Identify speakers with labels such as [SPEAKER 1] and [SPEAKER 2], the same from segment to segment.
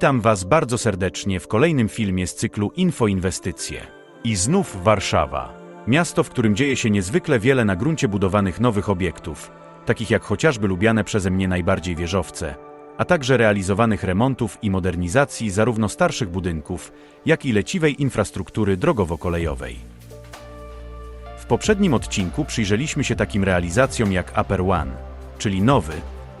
[SPEAKER 1] Witam Was bardzo serdecznie w kolejnym filmie z cyklu Infoinwestycje. I znów Warszawa. Miasto, w którym dzieje się niezwykle wiele na gruncie budowanych nowych obiektów, takich jak chociażby lubiane przeze mnie najbardziej wieżowce, a także realizowanych remontów i modernizacji zarówno starszych budynków, jak i leciwej infrastruktury drogowo-kolejowej. W poprzednim odcinku przyjrzeliśmy się takim realizacjom jak Upper One, czyli nowy,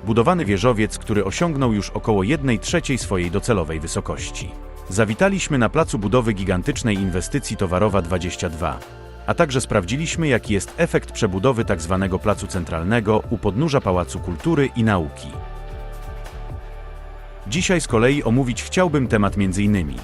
[SPEAKER 1] budowany wieżowiec, który osiągnął już około 1 trzeciej swojej docelowej wysokości. Zawitaliśmy na placu budowy gigantycznej inwestycji Towarowa 22, a także sprawdziliśmy, jaki jest efekt przebudowy tzw. placu centralnego u podnóża Pałacu Kultury i Nauki. Dzisiaj z kolei omówić chciałbym temat m.in.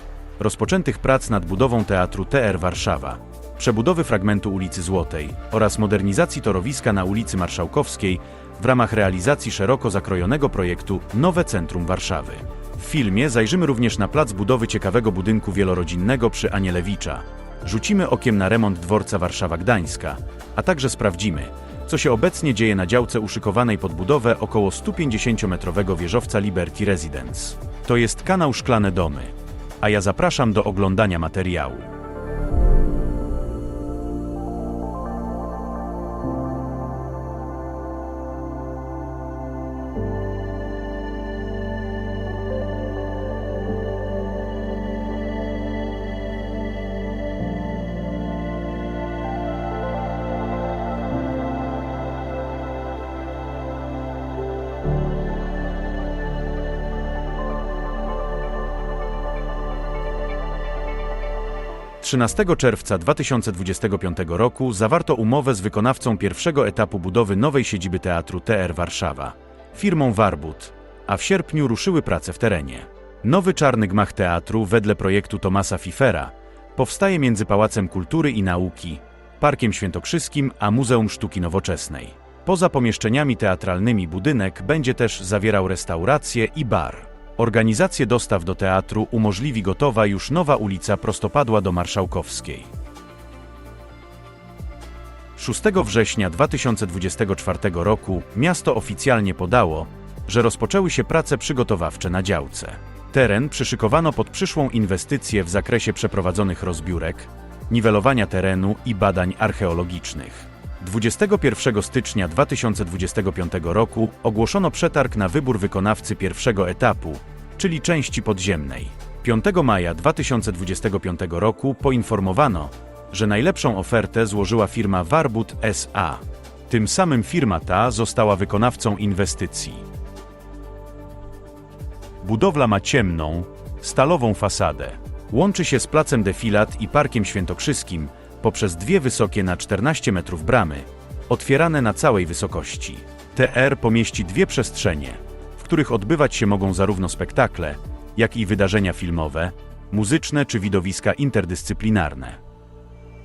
[SPEAKER 1] rozpoczętych prac nad budową Teatru TR Warszawa, przebudowy fragmentu ulicy Złotej oraz modernizacji torowiska na ulicy Marszałkowskiej w ramach realizacji szeroko zakrojonego projektu Nowe Centrum Warszawy. W filmie zajrzymy również na plac budowy ciekawego budynku wielorodzinnego przy Anielewicza. Rzucimy okiem na remont dworca Warszawa-Gdańska, a także sprawdzimy, co się obecnie dzieje na działce uszykowanej pod budowę około 150-metrowego wieżowca Liberty Residence. To jest kanał Szklane Domy, a ja zapraszam do oglądania materiału. – 13 czerwca 2025 roku zawarto umowę z wykonawcą pierwszego etapu budowy nowej siedziby Teatru TR Warszawa, firmą Warbut, a w sierpniu ruszyły prace w terenie. Nowy czarny gmach teatru wedle projektu Tomasa Fifera powstaje między Pałacem Kultury i Nauki, Parkiem Świętokrzyskim a Muzeum Sztuki Nowoczesnej. Poza pomieszczeniami teatralnymi budynek będzie też zawierał restaurację i bar. Organizację dostaw do teatru umożliwi gotowa już nowa ulica prostopadła do Marszałkowskiej. 6 września 2024 roku miasto oficjalnie podało, że rozpoczęły się prace przygotowawcze na działce. Teren przyszykowano pod przyszłą inwestycję w zakresie przeprowadzonych rozbiórek, niwelowania terenu i badań archeologicznych. 21 stycznia 2025 roku ogłoszono przetarg na wybór wykonawcy pierwszego etapu, czyli części podziemnej. 5 maja 2025 roku poinformowano, że najlepszą ofertę złożyła firma Warbut SA. Tym samym firma ta została wykonawcą inwestycji. Budowla ma ciemną, stalową fasadę. Łączy się z placem Defilat i Parkiem Świętokrzyskim poprzez dwie wysokie na 14 metrów bramy, otwierane na całej wysokości. TR pomieści dwie przestrzenie, w których odbywać się mogą zarówno spektakle, jak i wydarzenia filmowe, muzyczne czy widowiska interdyscyplinarne.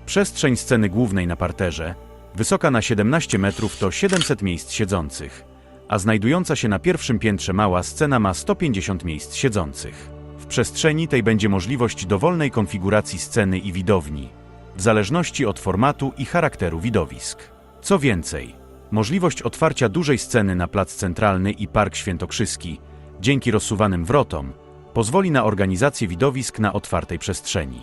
[SPEAKER 1] Przestrzeń sceny głównej na parterze, wysoka na 17 metrów to 700 miejsc siedzących, a znajdująca się na pierwszym piętrze mała scena ma 150 miejsc siedzących. W przestrzeni tej będzie możliwość dowolnej konfiguracji sceny i widowni, w zależności od formatu i charakteru widowisk. Co więcej, możliwość otwarcia dużej sceny na plac centralny i Park Świętokrzyski, dzięki rozsuwanym wrotom, pozwoli na organizację widowisk na otwartej przestrzeni.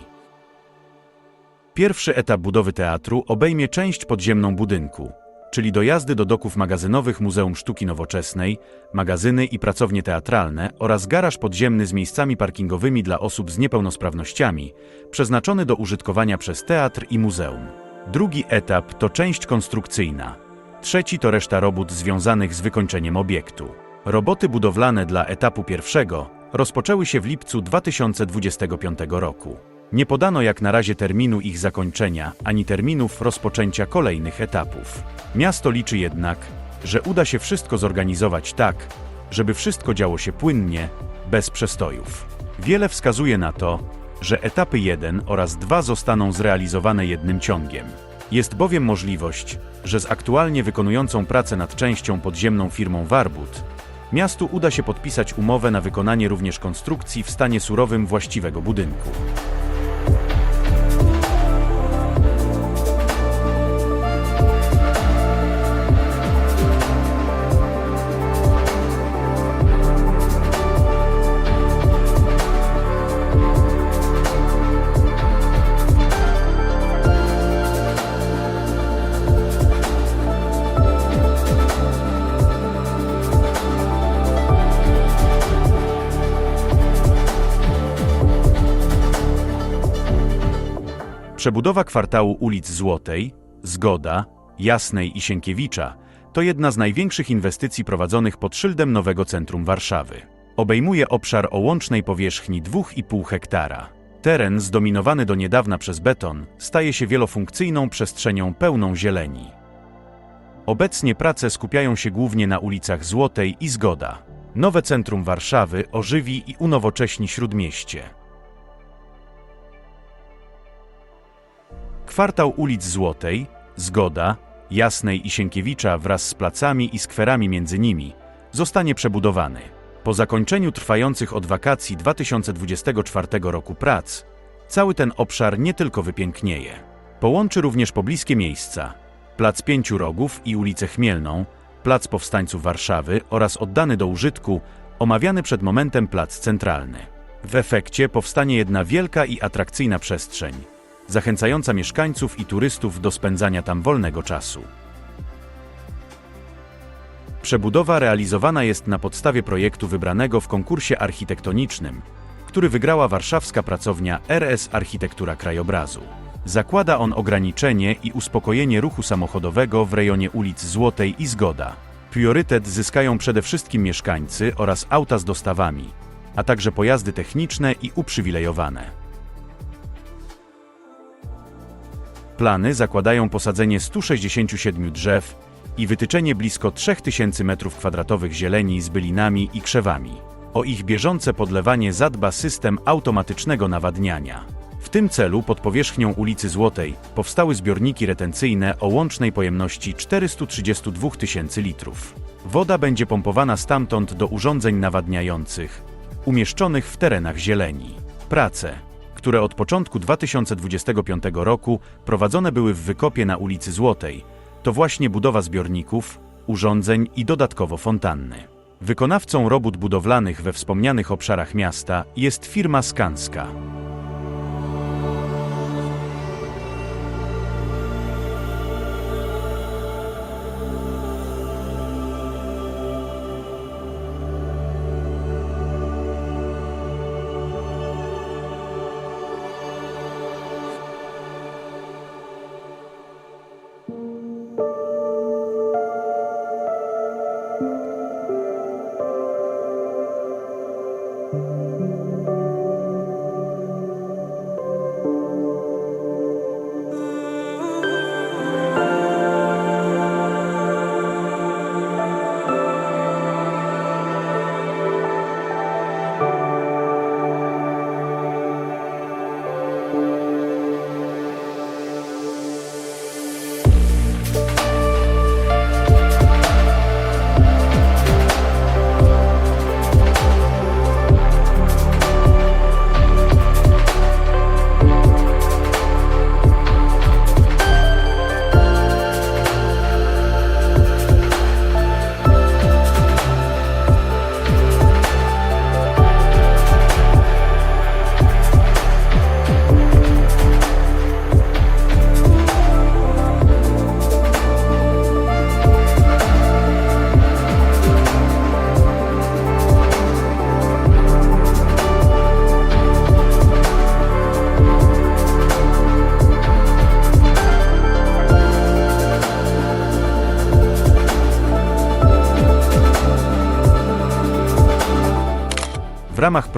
[SPEAKER 1] Pierwszy etap budowy teatru obejmie część podziemną budynku, czyli dojazdy do doków magazynowych Muzeum Sztuki Nowoczesnej, magazyny i pracownie teatralne oraz garaż podziemny z miejscami parkingowymi dla osób z niepełnosprawnościami, przeznaczony do użytkowania przez teatr i muzeum. Drugi etap to część konstrukcyjna. Trzeci to reszta robót związanych z wykończeniem obiektu. Roboty budowlane dla etapu pierwszego rozpoczęły się w lipcu 2025 roku. Nie podano jak na razie terminu ich zakończenia, ani terminów rozpoczęcia kolejnych etapów. Miasto liczy jednak, że uda się wszystko zorganizować tak, żeby wszystko działo się płynnie, bez przestojów. Wiele wskazuje na to, że etapy 1 oraz 2 zostaną zrealizowane jednym ciągiem. Jest bowiem możliwość, że z aktualnie wykonującą pracę nad częścią podziemną firmą Warbut, miastu uda się podpisać umowę na wykonanie również konstrukcji w stanie surowym właściwego budynku. Przebudowa kwartału ulic Złotej, Zgoda, Jasnej i Sienkiewicza to jedna z największych inwestycji prowadzonych pod szyldem nowego centrum Warszawy. Obejmuje obszar o łącznej powierzchni 2,5 hektara. Teren, zdominowany do niedawna przez beton, staje się wielofunkcyjną przestrzenią pełną zieleni. Obecnie prace skupiają się głównie na ulicach Złotej i Zgoda. Nowe centrum Warszawy ożywi i unowocześni śródmieście. Kwartał ulic Złotej, Zgoda, Jasnej i Sienkiewicza wraz z placami i skwerami między nimi zostanie przebudowany. Po zakończeniu trwających od wakacji 2024 roku prac, cały ten obszar nie tylko wypięknieje. Połączy również pobliskie miejsca, Plac Pięciu Rogów i ulicę Chmielną, Plac Powstańców Warszawy oraz oddany do użytku, omawiany przed momentem Plac Centralny. W efekcie powstanie jedna wielka i atrakcyjna przestrzeń, zachęcająca mieszkańców i turystów do spędzania tam wolnego czasu. Przebudowa realizowana jest na podstawie projektu wybranego w konkursie architektonicznym, który wygrała warszawska pracownia RS Architektura Krajobrazu. Zakłada on ograniczenie i uspokojenie ruchu samochodowego w rejonie ulic Złotej i Zgoda. Priorytet zyskają przede wszystkim mieszkańcy oraz auta z dostawami, a także pojazdy techniczne i uprzywilejowane. Plany zakładają posadzenie 167 drzew i wytyczenie blisko 3000 m2 zieleni z bylinami i krzewami. O ich bieżące podlewanie zadba system automatycznego nawadniania. W tym celu pod powierzchnią ulicy Złotej powstały zbiorniki retencyjne o łącznej pojemności 432 tysięcy litrów. Woda będzie pompowana stamtąd do urządzeń nawadniających, umieszczonych w terenach zieleni. Prace, które od początku 2025 roku prowadzone były w wykopie na ulicy Złotej, to właśnie budowa zbiorników, urządzeń i dodatkowo fontanny. Wykonawcą robót budowlanych we wspomnianych obszarach miasta jest firma Skanska.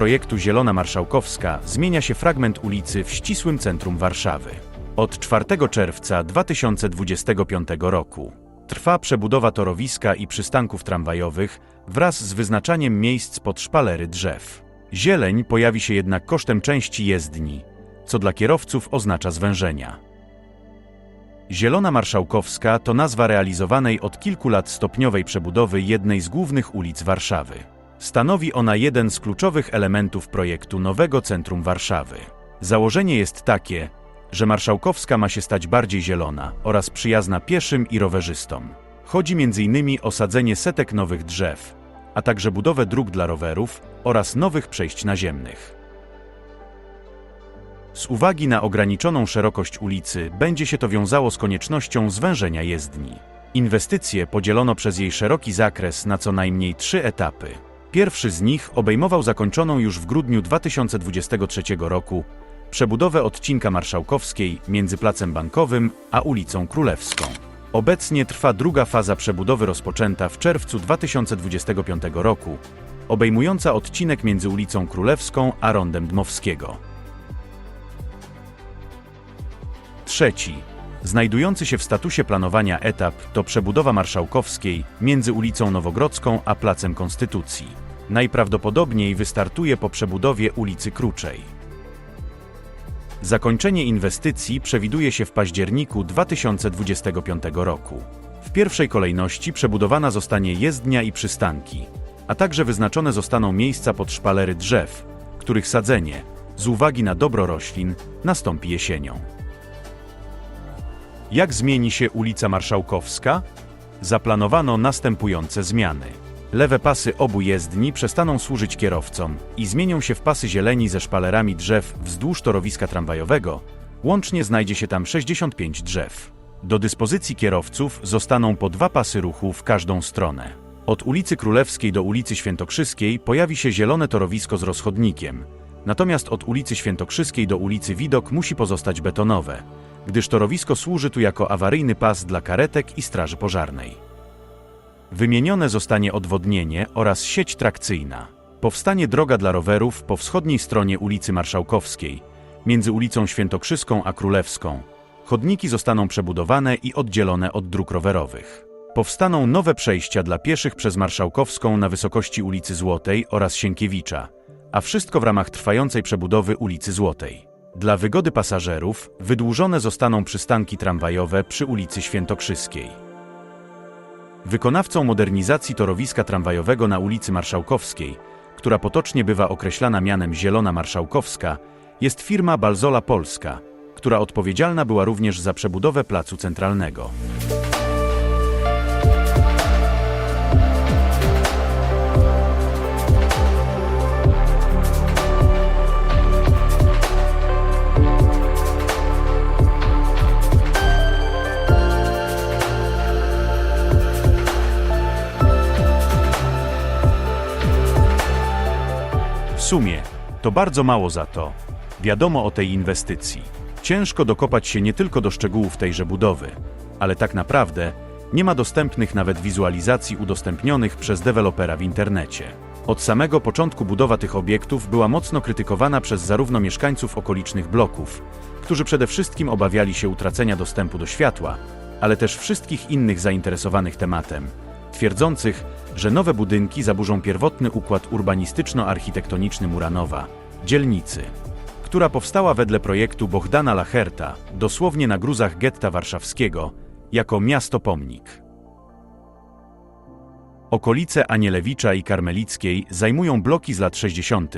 [SPEAKER 1] Projektu Zielona Marszałkowska zmienia się fragment ulicy w ścisłym centrum Warszawy. Od 4 czerwca 2025 roku trwa przebudowa torowiska i przystanków tramwajowych wraz z wyznaczaniem miejsc pod szpalery drzew. Zieleń pojawi się jednak kosztem części jezdni, co dla kierowców oznacza zwężenia. Zielona Marszałkowska to nazwa realizowanej od kilku lat stopniowej przebudowy jednej z głównych ulic Warszawy. Stanowi ona jeden z kluczowych elementów projektu nowego centrum Warszawy. Założenie jest takie, że Marszałkowska ma się stać bardziej zielona oraz przyjazna pieszym i rowerzystom. Chodzi m.in. o sadzenie setek nowych drzew, a także budowę dróg dla rowerów oraz nowych przejść naziemnych. Z uwagi na ograniczoną szerokość ulicy będzie się to wiązało z koniecznością zwężenia jezdni. Inwestycje podzielono przez jej szeroki zakres na co najmniej trzy etapy. Pierwszy z nich obejmował zakończoną już w grudniu 2023 roku przebudowę odcinka Marszałkowskiej między Placem Bankowym a ulicą Królewską. Obecnie trwa druga faza przebudowy rozpoczęta w czerwcu 2025 roku, obejmująca odcinek między ulicą Królewską a Rondem Dmowskiego. Trzeci, znajdujący się w statusie planowania etap to przebudowa Marszałkowskiej między ulicą Nowogrodzką a Placem Konstytucji. Najprawdopodobniej wystartuje po przebudowie ulicy Kruczej. Zakończenie inwestycji przewiduje się w październiku 2025 roku. W pierwszej kolejności przebudowana zostanie jezdnia i przystanki, a także wyznaczone zostaną miejsca pod szpalery drzew, których sadzenie, z uwagi na dobro roślin, nastąpi jesienią. Jak zmieni się ulica Marszałkowska? Zaplanowano następujące zmiany. Lewe pasy obu jezdni przestaną służyć kierowcom i zmienią się w pasy zieleni ze szpalerami drzew wzdłuż torowiska tramwajowego. Łącznie znajdzie się tam 65 drzew. Do dyspozycji kierowców zostaną po dwa pasy ruchu w każdą stronę. Od ulicy Królewskiej do ulicy Świętokrzyskiej pojawi się zielone torowisko z rozchodnikiem, natomiast od ulicy Świętokrzyskiej do ulicy Widok musi pozostać betonowe, gdyż torowisko służy tu jako awaryjny pas dla karetek i straży pożarnej. Wymienione zostanie odwodnienie oraz sieć trakcyjna. Powstanie droga dla rowerów po wschodniej stronie ulicy Marszałkowskiej, między ulicą Świętokrzyską a Królewską. Chodniki zostaną przebudowane i oddzielone od dróg rowerowych. Powstaną nowe przejścia dla pieszych przez Marszałkowską na wysokości ulicy Złotej oraz Sienkiewicza, a wszystko w ramach trwającej przebudowy ulicy Złotej. Dla wygody pasażerów wydłużone zostaną przystanki tramwajowe przy ulicy Świętokrzyskiej. Wykonawcą modernizacji torowiska tramwajowego na ulicy Marszałkowskiej, która potocznie bywa określana mianem Zielona Marszałkowska, jest firma Balzola Polska, która odpowiedzialna była również za przebudowę placu centralnego. Sumie, to bardzo mało za to. Wiadomo o tej inwestycji. Ciężko dokopać się nie tylko do szczegółów tejże budowy, ale tak naprawdę nie ma dostępnych nawet wizualizacji udostępnionych przez dewelopera w internecie. Od samego początku budowa tych obiektów była mocno krytykowana przez zarówno mieszkańców okolicznych bloków, którzy przede wszystkim obawiali się utracenia dostępu do światła, ale też wszystkich innych zainteresowanych tematem, twierdzących, że nowe budynki zaburzą pierwotny układ urbanistyczno-architektoniczny Muranowa, dzielnicy, która powstała wedle projektu Bohdana Lacherta, dosłownie na gruzach getta warszawskiego, jako miasto-pomnik. Okolice Anielewicza i Karmelickiej zajmują bloki z lat 60.,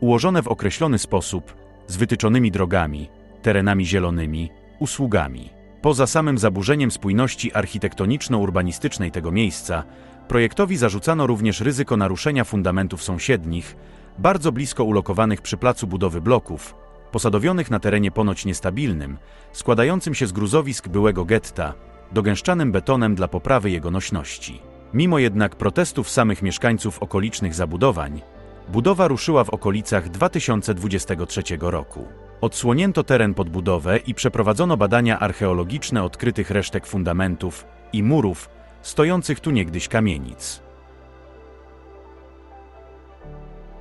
[SPEAKER 1] ułożone w określony sposób, z wytyczonymi drogami, terenami zielonymi, usługami. Poza samym zaburzeniem spójności architektoniczno-urbanistycznej tego miejsca, projektowi zarzucano również ryzyko naruszenia fundamentów sąsiednich, bardzo blisko ulokowanych przy placu budowy bloków, posadowionych na terenie ponoć niestabilnym, składającym się z gruzowisk byłego getta, dogęszczanym betonem dla poprawy jego nośności. Mimo jednak protestów samych mieszkańców okolicznych zabudowań, budowa ruszyła w okolicach 2023 roku. Odsłonięto teren pod budowę i przeprowadzono badania archeologiczne odkrytych resztek fundamentów i murów stojących tu niegdyś kamienic.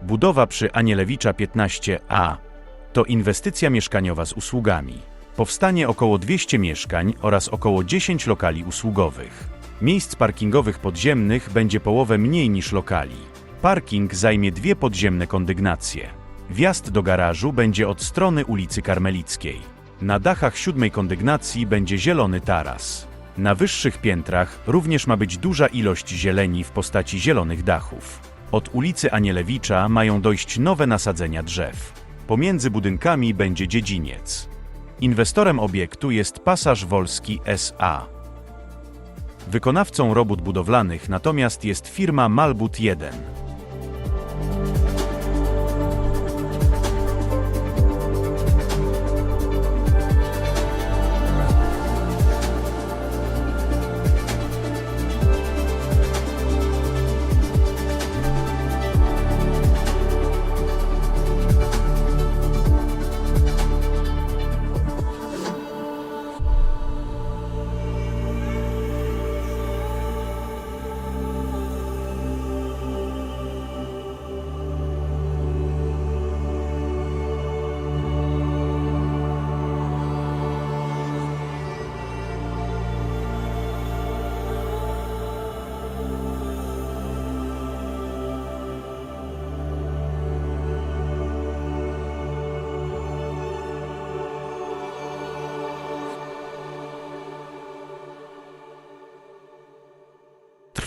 [SPEAKER 1] Budowa przy Anielewicza 15a to inwestycja mieszkaniowa z usługami. Powstanie około 200 mieszkań oraz około 10 lokali usługowych. Miejsc parkingowych podziemnych będzie połowę mniej niż lokali. Parking zajmie dwie podziemne kondygnacje. Wjazd do garażu będzie od strony ulicy Karmelickiej. Na dachach siódmej kondygnacji będzie zielony taras. Na wyższych piętrach również ma być duża ilość zieleni w postaci zielonych dachów. Od ulicy Anielewicza mają dojść nowe nasadzenia drzew. Pomiędzy budynkami będzie dziedziniec. Inwestorem obiektu jest Pasaż Wolski SA. Wykonawcą robót budowlanych natomiast jest firma Malbut 1.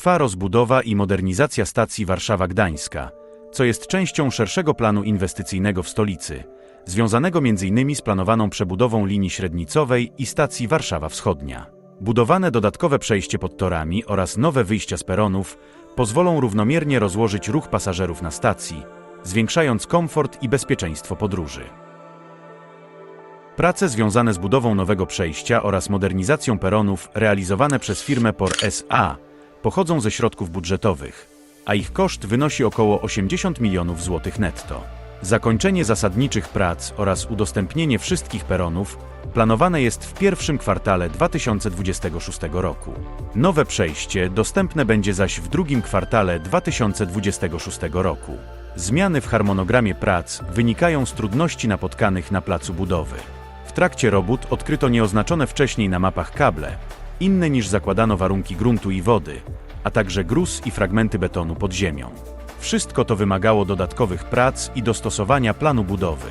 [SPEAKER 1] Trwa rozbudowa i modernizacja stacji Warszawa-Gdańska, co jest częścią szerszego planu inwestycyjnego w stolicy, związanego m.in. z planowaną przebudową linii średnicowej i stacji Warszawa Wschodnia. Budowane dodatkowe przejście pod torami oraz nowe wyjścia z peronów pozwolą równomiernie rozłożyć ruch pasażerów na stacji, zwiększając komfort i bezpieczeństwo podróży. Prace związane z budową nowego przejścia oraz modernizacją peronów realizowane przez firmę POR SA pochodzą ze środków budżetowych, a ich koszt wynosi około 80 milionów złotych netto. Zakończenie zasadniczych prac oraz udostępnienie wszystkich peronów planowane jest w pierwszym kwartale 2026 roku. Nowe przejście dostępne będzie zaś w drugim kwartale 2026 roku. Zmiany w harmonogramie prac wynikają z trudności napotkanych na placu budowy. W trakcie robót odkryto nieoznaczone wcześniej na mapach kable, inne niż zakładano warunki gruntu i wody, a także gruz i fragmenty betonu pod ziemią. Wszystko to wymagało dodatkowych prac i dostosowania planu budowy.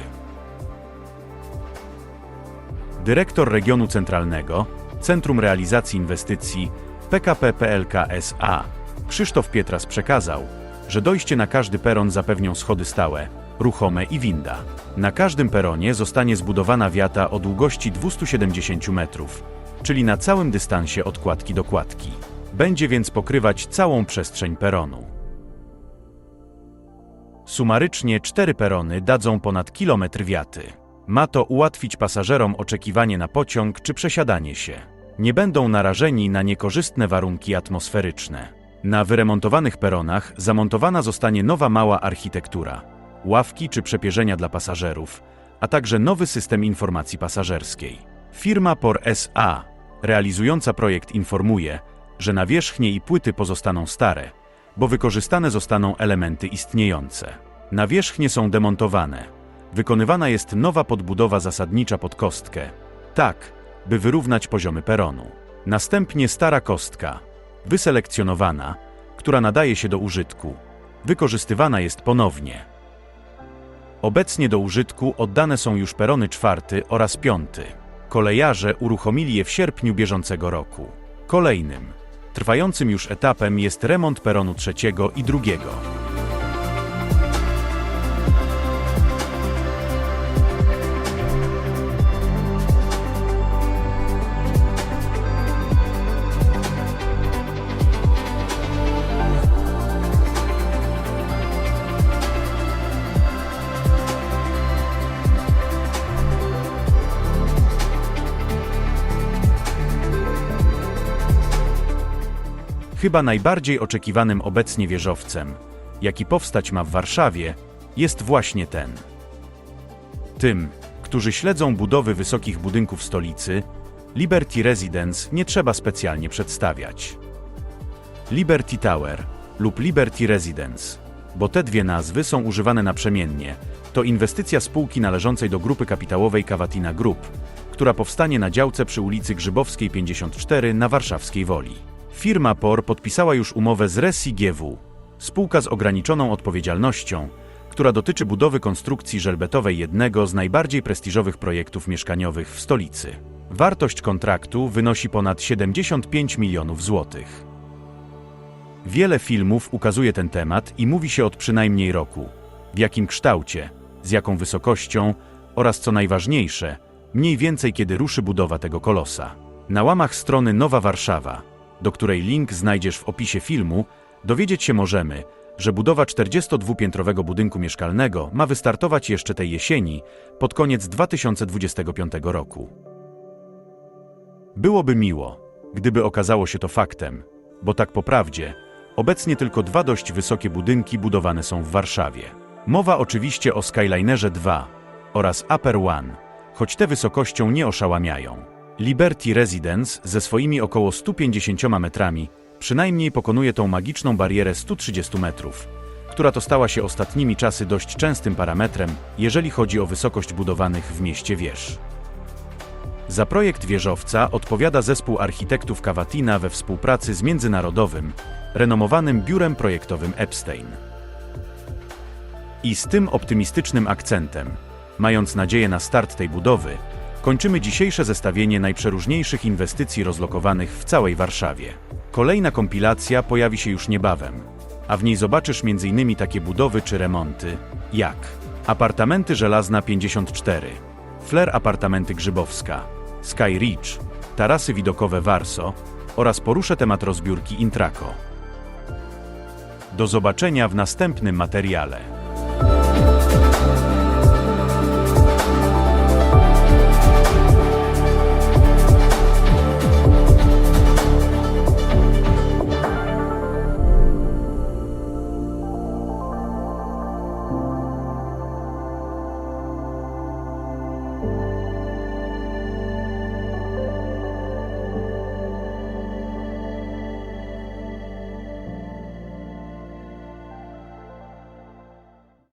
[SPEAKER 1] Dyrektor Regionu Centralnego, Centrum Realizacji Inwestycji PKP PLK SA, Krzysztof Pietras przekazał, że dojście na każdy peron zapewnią schody stałe, ruchome i winda. Na każdym peronie zostanie zbudowana wiata o długości 270 metrów, czyli na całym dystansie od kładki do kładki. Będzie więc pokrywać całą przestrzeń peronu. Sumarycznie cztery perony dadzą ponad kilometr wiaty. Ma to ułatwić pasażerom oczekiwanie na pociąg czy przesiadanie się. Nie będą narażeni na niekorzystne warunki atmosferyczne. Na wyremontowanych peronach zamontowana zostanie nowa mała architektura, ławki czy przepierzenia dla pasażerów, a także nowy system informacji pasażerskiej. Firma POR SA, realizująca projekt informuje, że nawierzchnie i płyty pozostaną stare, bo wykorzystane zostaną elementy istniejące. Nawierzchnie są demontowane. Wykonywana jest nowa podbudowa zasadnicza pod kostkę, tak, by wyrównać poziomy peronu. Następnie stara kostka, wyselekcjonowana, która nadaje się do użytku, wykorzystywana jest ponownie. Obecnie do użytku oddane są już perony czwarty oraz piąty. Kolejarze uruchomili je w sierpniu bieżącego roku. Kolejnym, trwającym już etapem jest remont peronu trzeciego i drugiego. Chyba najbardziej oczekiwanym obecnie wieżowcem, jaki powstać ma w Warszawie, jest właśnie ten. Tym, którzy śledzą budowy wysokich budynków stolicy, Liberty Residence nie trzeba specjalnie przedstawiać. Liberty Tower lub Liberty Residence, bo te dwie nazwy są używane naprzemiennie, to inwestycja spółki należącej do grupy kapitałowej Cavatina Group, która powstanie na działce przy ulicy Grzybowskiej 54 na warszawskiej Woli. Firma POR podpisała już umowę z Resi GW, spółka z ograniczoną odpowiedzialnością, która dotyczy budowy konstrukcji żelbetowej jednego z najbardziej prestiżowych projektów mieszkaniowych w stolicy. Wartość kontraktu wynosi ponad 75 milionów złotych. Wiele filmów ukazuje ten temat i mówi się od przynajmniej roku, w jakim kształcie, z jaką wysokością oraz co najważniejsze, mniej więcej kiedy ruszy budowa tego kolosa. Na łamach strony Nowa Warszawa, do której link znajdziesz w opisie filmu, dowiedzieć się możemy, że budowa 42-piętrowego budynku mieszkalnego ma wystartować jeszcze tej jesieni, pod koniec 2025 roku. Byłoby miło, gdyby okazało się to faktem, bo tak po prawdzie, obecnie tylko dwa dość wysokie budynki budowane są w Warszawie. Mowa oczywiście o Skylinerze 2 oraz Upper One, choć te wysokością nie oszałamiają. Liberty Residence ze swoimi około 150 metrami przynajmniej pokonuje tą magiczną barierę 130 metrów, która to stała się ostatnimi czasy dość częstym parametrem, jeżeli chodzi o wysokość budowanych w mieście wież. Za projekt wieżowca odpowiada zespół architektów Cavatina we współpracy z międzynarodowym, renomowanym biurem projektowym Epstein. I z tym optymistycznym akcentem, mając nadzieję na start tej budowy, Kończymy dzisiejsze zestawienie najprzeróżniejszych inwestycji rozlokowanych w całej Warszawie. Kolejna kompilacja pojawi się już niebawem, a w niej zobaczysz m.in. takie budowy czy remonty, jak Apartamenty Żelazna 54, Flair Apartamenty Grzybowska, Sky Ridge, Tarasy Widokowe Warso oraz poruszę temat rozbiórki Intraco. Do zobaczenia w następnym materiale.